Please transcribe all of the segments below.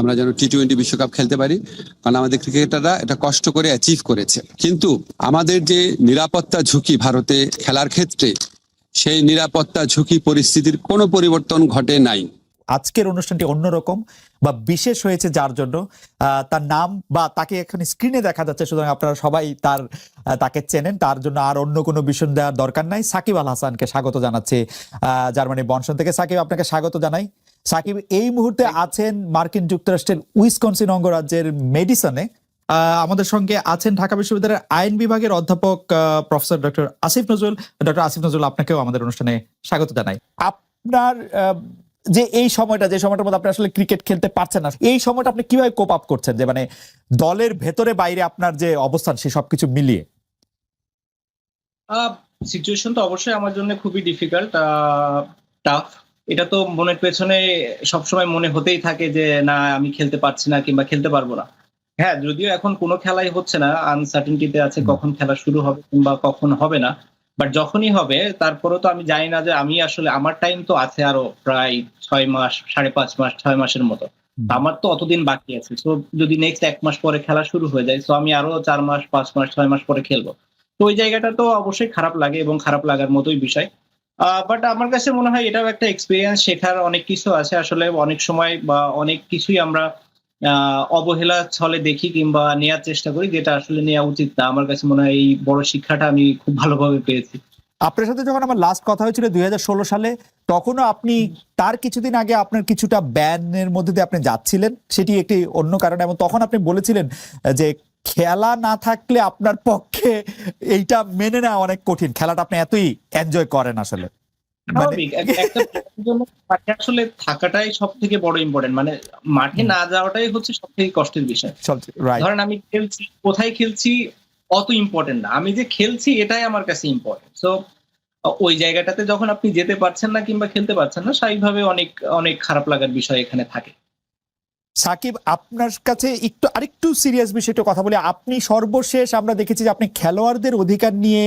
আমরা যেন T twenty বিশ্বকাপ খেলতে পারি, কারণ আমাদের ক্রিকেটাররা এটা কষ্ট করে অ্যাচিভ করেছে। কিন্তু আমাদের যে নিরাপত্তা ঝুঁকি ভারতে খেলার ক্ষেত্রে, সেই নিরাপত্তা ঝুঁকি পরিস্থিতির কোনো পরিবর্তন ঘটে নাই। আজকের অনুষ্ঠানটি অন্যরকম বা বিশেষ হয়েছে যার জন্য তার নাম বা তাকে এখানে স্ক্রিনে দেখা যাচ্ছে, সুতরাং আপনারা সবাই তার তাকে চেনেন। তার জন্য আর অন্য কোনো বিষয় দেওয়ার দরকার নাই। সাকিব আল হাসানকে স্বাগত জানাচ্ছে জার্মানি বনসন থেকে। সাকিব, আপনাকে স্বাগত জানাই। সাকিব এই মুহূর্তে আছেন মার্কিন যুক্তরাষ্ট্রের উইসকনসিন অঙ্গরাজ্যের মেডিসনে। আহ, আমাদের সঙ্গে আছেন ঢাকা বিশ্ববিদ্যালয়ের আইন বিভাগের অধ্যাপক আহ, professor doctor Asif Nazrul. Doctor Asif Nazrul আপনাকেও আমাদের অনুষ্ঠানে স্বাগত জানাই। আপনার আহ, যে এই সময়টা যে সময়টার মধ্যে আপনি আসলে ক্রিকেট খেলতে পারছেন না এই সময়টা আপনি কীভাবে কোপ আপ করছেন? যে মানে দলের ভেতরে বাইরে আপনার যে অবস্থান সে সবকিছু মিলিয়ে। সিচুয়েশন তো অবশ্যই আমার জন্য খুবই ডিফিকাল্ট টাফ এটা তো মনের পেছনে সবসময় মনে হতেই থাকে যে না আমি খেলতে পারছি না কিংবা খেলতে পারব না। হ্যাঁ যদিও এখন কোনো খেলাই হচ্ছে না আনসার্টেনটিতে আছে কখন খেলা শুরু হবে কিংবা কখন হবে না। বাট যখনই হবে তারপরেও তো আমি জানি না যে আমি আসলে আমার টাইম তো আছে আরও প্রায় ছয় মাস সাড়ে পাঁচ মাস ছয় মাসের মতো। আমার তো অতদিন বাকি আছে। সো যদি নেক্সট এক মাস পরে খেলা শুরু হয়ে যায় সো আমি আরও চার মাস পাঁচ মাস ছয় মাস পরে খেলব। তো ওই জায়গাটা তো অবশ্যই খারাপ লাগে এবং খারাপ লাগার মতোই বিষয়। বাট আমার কাছে মনে হয় এটাও একটা এক্সপিরিয়েন্স শেখার অনেক কিছু আছে। আসলে অনেক সময় বা অনেক কিছুই আমরা অবহেলা ছলে দেখি কিংবা নেয়ার চেষ্টা করি, যেটা আসলে নেওয়া উচিত না। আমার কাছে মনে হয় এই বড় শিক্ষাটা আমি খুব ভালোভাবে পেয়েছি। আপনার সাথে যখন আমার লাস্ট কথা হয়েছিল দুই হাজার ষোলো সালে, তখনও আপনি, তার কিছুদিন আগে আপনার কিছুটা ব্যানের মধ্যে দিয়ে আপনি যাচ্ছিলেন, সেটি একটি অন্য কারণে, এবং তখন আপনি বলেছিলেন যে খেলা না থাকলে আপনার পক্ষে এইটা মেনে নেওয়া অনেক কঠিন। খেলাটা আপনি এতই এনজয় করেন আসলে। মানে মাঠে আসলে থাকাটাই সব থেকে বড় ইম্পর্টেন্ট মানে মাঠে না যাওয়াটাই হচ্ছে সব থেকে কষ্টের বিষয়। ধরেন আমি খেলছি কোথায় খেলছি অত ইম্পর্টেন্ট না। আমি যে খেলছি এটাই আমার কাছে ইম্পর্টেন্ট সো ওই জায়গাটাতে যখন আপনি যেতে পারছেন না কিংবা খেলতে পারছেন না স্বাভাবিকভাবে অনেক অনেক খারাপ লাগার বিষয় এখানে থাকে। সাকিব, আপনার কাছে একটু, আরেকটু সিরিয়াস বিষয়টা কথা বলি। আপনি সর্বশেষ আমরা দেখেছি যে আপনি খেলোয়াড়দের অধিকার নিয়ে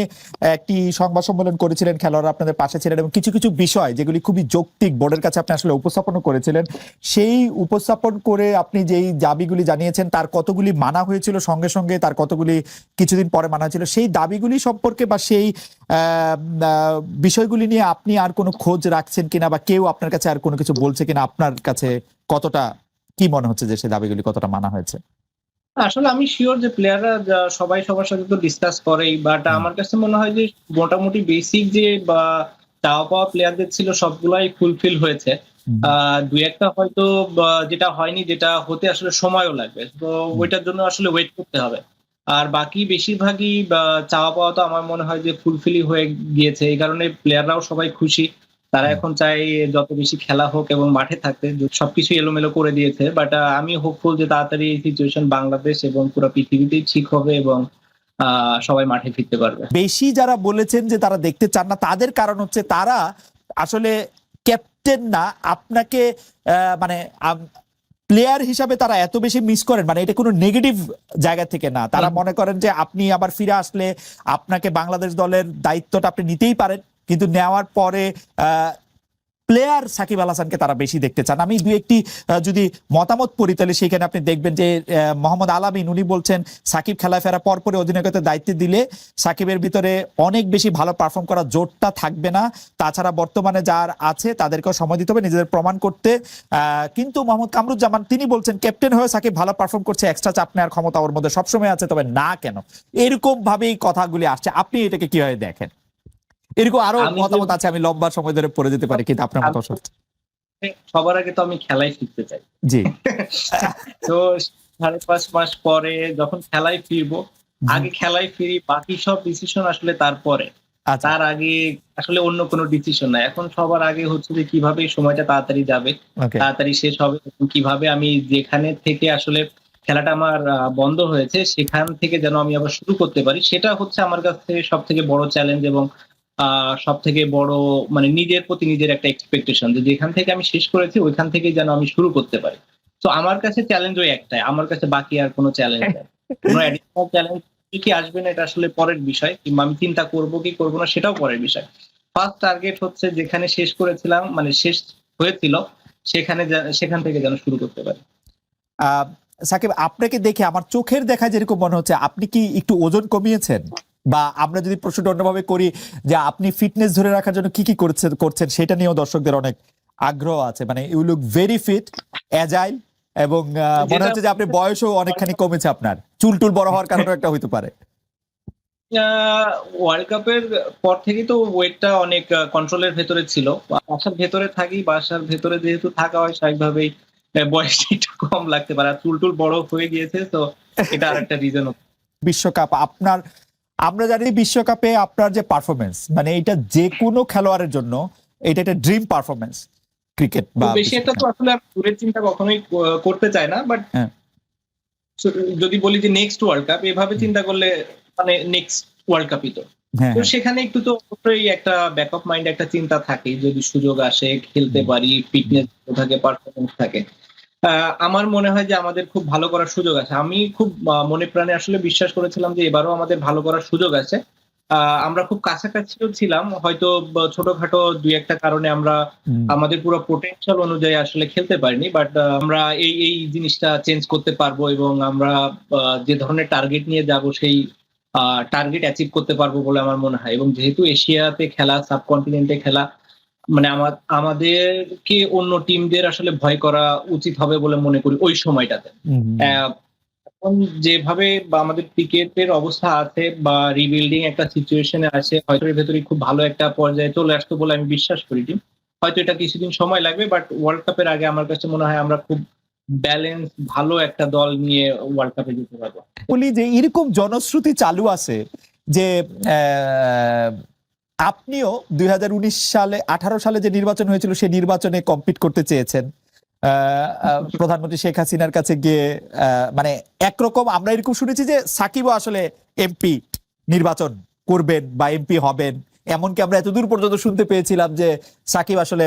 একটি সংবাদ সম্মেলন করেছিলেন, খেলোয়াড়রা আপনাদের পাশে ছিলেন এবং কিছু কিছু বিষয় যেগুলি খুবই যৌক্তিক বোর্ডের কাছে আপনি আসলে উপস্থাপন করেছিলেন, সেই উপস্থাপন করে আপনি যেই দাবিগুলি জানিয়েছেন, তার কতগুলি মানা হয়েছিল সঙ্গে সঙ্গে, তার কতগুলি কিছুদিন পরে মানা হয়েছিল, সেই দাবিগুলি সম্পর্কে বা সেই বিষয়গুলি নিয়ে আপনি আর কোনো খোঁজ রাখছেন কিনা বা কেউ আপনার কাছে আর কোনো কিছু বলছে কিনা, আপনার কাছে কতটা কি মনে হচ্ছে যে সেই দাবিগুলি কতটা মানা হয়েছে? আসলে আমি শিওর যে প্লেয়াররা সবাই সবার সাথে তো ডিসকাস করেই বাট আমার কাছে মনে হয় যে মোটামুটি বেসিক যে বা চাওয়া পাওয়া প্লেয়ারদের ছিল সবগুলাই ফুলফিল হয়েছে। দুই একটা হয়তো যেটা হয়নি যেটা হতে আসলে সময়ও লাগবে। তো ওইটার জন্য আসলে ওয়েট করতে হবে। আর বাকি বেশিরভাগই চাওয়া পাওয়া তো আমার মনে হয় যে ফুলফিলই হয়ে গিয়েছে। এই কারণে প্লেয়াররাও সবাই খুশি। তারা এখন চাই যত বেশি খেলা হোক এবং মাঠে থাকতে সবকিছু এলোমেলো করে দিয়েছে। বাট আমি হোপফুল যে তাড়াতাড়ি এই সিচুয়েশন বাংলাদেশ এবং পুরো পৃথিবীতেই ঠিক হবে এবং আহ, সবাই মাঠে ফিরতে পারবে। বেশি যারা বলেছেন যে তারা দেখতে চান না তাদের কারণ হচ্ছে তারা আসলে ক্যাপ্টেন না। আপনাকে মানে প্লেয়ার হিসাবে তারা এত বেশি মিস করেন মানে এটা কোনো নেগেটিভ জায়গা থেকে না। তারা মনে করেন যে আপনি আবার ফিরে আসলে আপনাকে বাংলাদেশ দলের দায়িত্বটা আপনি নিতেই পারেন। কিন্তু নেওয়ার পরে প্লেয়ার সাকিব আল হাসানকে তারা বেশি দেখতে চান। আমি দু একটি যদি মতামত পড়ি, তাহলে সেখানে আপনি দেখবেন যে মোহাম্মদ আলামিন উনি বলছেন, সাকিব খেলায় ফেরা পর পরে অধিনায়কত্বের দায়িত্ব দিলে সাকিবের ভিতরে অনেক বেশি ভালো পারফর্ম করার জোরটা থাকবে না। তাছাড়া বর্তমানে যার আছে, তাদেরকেও সময় দিতে হবে, নিজেদের প্রমাণ করতে। কিন্তু মোহাম্মদ কামরুজ্জামান, তিনি বলছেন ক্যাপ্টেন হয়ে সাকিব ভালো পারফর্ম করছে এক্সট্রা চাপ নেওয়ার ক্ষমতা ওর মধ্যে সবসময় আছে, তবে না কেন? এরকম ভাবেই কথাগুলি আসছে। আপনি এটাকে কীভাবে দেখেন? এরকম আরও মতামত আছে আমি লম্বা সময় ধরে পড়ে যেতে পারি কিন্তু আপনার মত সবার আগে তো আমি খেলায় ফিরতে চাই। জি। তো সাড়ে পাঁচ মাস পরে যখন খেলায় ফিরবো আগে খেলায় ফিরি বাকি সব ডিসিশন আসলে তারপরে। আচ্ছা। তার আগে আসলে অন্য কোনো ডিসিশন নাই এখন সবার আগে হচ্ছে যে কীভাবে সময়টা তাড়াতাড়ি যাবে তাড়াতাড়ি শেষ হবে কীভাবে আমি যেখানে থেকে আসলে খেলাটা আমার বন্ধ হয়েছে সেখান থেকে যেন আমি আবার শুরু করতে পারি সেটা হচ্ছে আমার কাছে সব থেকে বড় চ্যালেঞ্জ এবং সব থেকে বড় মানে নিজের প্রতি নিজের একটা এক্সপেকটেশন যে যেখান থেকে আমি শেষ করেছি, ওইখান থেকে যেন আমি শুরু করতে পারি। তো আমার কাছে চ্যালেঞ্জ ওই একটাই, আমার কাছে বাকি আর কোনো চ্যালেঞ্জ নেই। কোনো অ্যাডিশনাল চ্যালেঞ্জ কি আসবে না, এটা আসলে পরের বিষয়, কিংবা আমি চিন্তা করব কি করব না, সেটাও পরের বিষয়। ফার্স্ট টার্গেট হচ্ছে যেখানে শেষ করেছিলাম মানে শেষ হয়েছিল, সেখানে সেখান থেকে যেন শুরু করতে পারি। সাকিব, আপনাকে দেখে আমার চোখের দেখা যেরকম মনে হচ্ছে, আপনি কি একটু ওজন কমিয়েছেন? বা আমরা যদি প্রশ্নটা অন্যভাবে করি যে আপনি ফিটনেস ধরে রাখার জন্য কি কি করছেন করছেন সেটা নিয়েও দর্শকদের অনেক আগ্রহ আছে। মানে you look very fit agile এবং মনে হচ্ছে যে আপনি বয়সও অনেকখানি কমেছে আপনার। চুল টুল বড় হওয়ার কারণে একটা হইতে পারে। ওয়ার্ল্ড কাপের পর থেকেই তো ওয়েটটা অনেক কন্ট্রোলের ভেতরে ছিল। বাসার ভেতরে থাকি বাসার ভেতরে যেহেতু থাকা হয় স্বাভাবিকভাবেই বয়সটা একটু কম লাগতে পারে। আর চুল টুল বড় হয়ে গিয়েছে তো এটা আর একটা রিজন বিশ্বকাপ আপনার আমরা জানি বিশ্বকাপে আপনার যে পারফরমেন্স মানে এটা যে কোনো খেলোয়াড়ের জন্য এটা একটা ড্রিম পারফরমেন্স ক্রিকেট বা বেশি একটা তো আসলে দূরের চিন্তা কখনোই করতে চাই না বাট হ্যাঁ। যদি বলি যে নেক্সট ওয়ার্ল্ড কাপ এভাবে চিন্তা করলে মানে নেক্সট ওয়ার্ল্ড কাপই তো। হ্যাঁ তো সেখানে একটু তো অবশ্যই একটা ব্যাকআপ মাইন্ড একটা চিন্তা থাকে যদি সুযোগ আসে খেলতে পারি ফিটনেস থাকে পারফরমেন্স থাকে। আমার মনে হয় যে আমাদের খুব ভালো করার সুযোগ আছে। আমি খুব মনে প্রাণে আসলে বিশ্বাস করেছিলাম যে এবারও আমাদের ভালো করার সুযোগ আছে। আমরা খুব কাছাকাছিও ছিলাম। হয়তো ছোটখাটো দুই একটা কারণে আমরা আমাদের পুরো পোটেনশিয়াল অনুযায়ী আসলে খেলতে পারিনি বাট আমরা এই এই জিনিসটা চেঞ্জ করতে পারব এবং আমরা যে ধরনের টার্গেট নিয়ে যাব সেই টার্গেট অ্যাচিভ করতে পারব বলে আমার মনে হয়। এবং যেহেতু এশিয়াতে খেলা সাবকন্টিনেন্টে খেলা মানে আমাদেরকে অন্য টিমদের আসলে ভয় করা উচিত হবে বলে মনে করি ওই সময়টাতে। এখন যেভাবে বা আমাদের ক্রিকেটের অবস্থা আছে বা রিবিল্ডিং একটা সিচুয়েশনে আছে হয়তো এর ভেতরে খুব ভালো একটা পর্যায়ে চলে আসতো বলে আমি বিশ্বাস করি টিম হয়তো এটা কিছুদিন সময় লাগবে বাট ওয়ার্ল্ড কাপের আগে আমার কাছে মনে হয় আমরা খুব ব্যালেন্স ভালো একটা দল নিয়ে ওয়ার্ল্ড কাপে যেতে পারব। বলি যে এরকম জনশ্রুতি চালু আছে যে আহ, আপনিও দুই হাজার উনিশ সালে, আঠারো সালে যে নির্বাচন হয়েছিল, সেই নির্বাচনে কম্পিট করতে চেয়েছেন। প্রধানমন্ত্রী শেখ হাসিনার কাছে গিয়ে মানে একরকম আমরা এরকম শুনেছি যে সাকিবও আসলে এমপি নির্বাচন করবেন বা এমপি হবেন। এমনকি আমরা এতদূর পর্যন্ত শুনতে পেয়েছিলাম যে সাকিব আসলে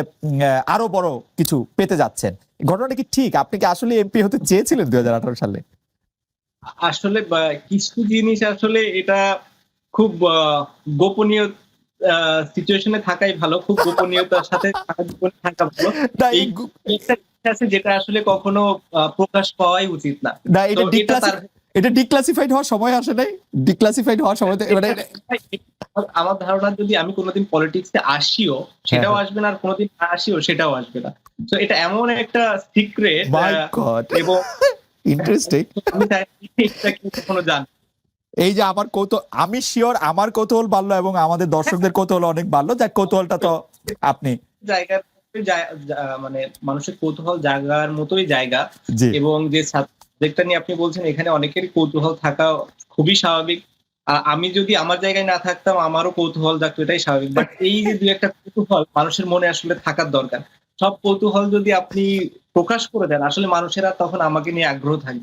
আরও বড় কিছু পেতে যাচ্ছেন। ঘটনাটা কি ঠিক? আপনি কি আসলে এমপি হতে চেয়েছিলেন দুই হাজার আঠারো সালে? আসলে কিছু জিনিস আসলে এটা খুব গোপনীয় সিচুয়েশনে থাকাই ভালো খুব গোপনীয়তার সাথে থাকা ভালো। আছে যেটা আসলে কখনো প্রকাশ পাওয়াই উচিত না। না এটা ডিক্লাসিফাইড হওয়ার সময় আসে নাই। ডিক্লাসিফাইড হওয়ার সময় তো- মানে আমার ধারণা যদি আমি কোনোদিন পলিটিক্সে আসিও সেটাও হ্যাঁ। আসবে না আর কোনোদিন না আসিও সেটাও আসবে না। তো এটা এমন একটা সিক্রেট এবং ইন্টারেস্টিং আমি কখনো জান এই যে আমার কৌতূহল আমি শিওর আমার কৌতূহল বাড়লো এবং আমাদের দর্শকদের কৌতূহল অনেক বাড়লো যাক কৌতূহলটা তো আপনি। জায়গার জায়- যা- মানে মানুষের কৌতূহল জায়গার মতোই জায়গা এবং যে সাবজেক্টটা নিয়ে আপনি বলছেন এখানে অনেকের কৌতূহল থাকা খুবই স্বাভাবিক। আমি যদি আমার জায়গায় না থাকতাম আমারও কৌতূহল থাকতো এটাই স্বাভাবিক। বাট এই যে দুই একটা কৌতূহল মানুষের মনে আসলে থাকার দরকার। সব কৌতূহল যদি আপনি প্রকাশ করে দেন আসলে মানুষেরা তখন আমাকে নিয়ে আগ্রহ থাকবে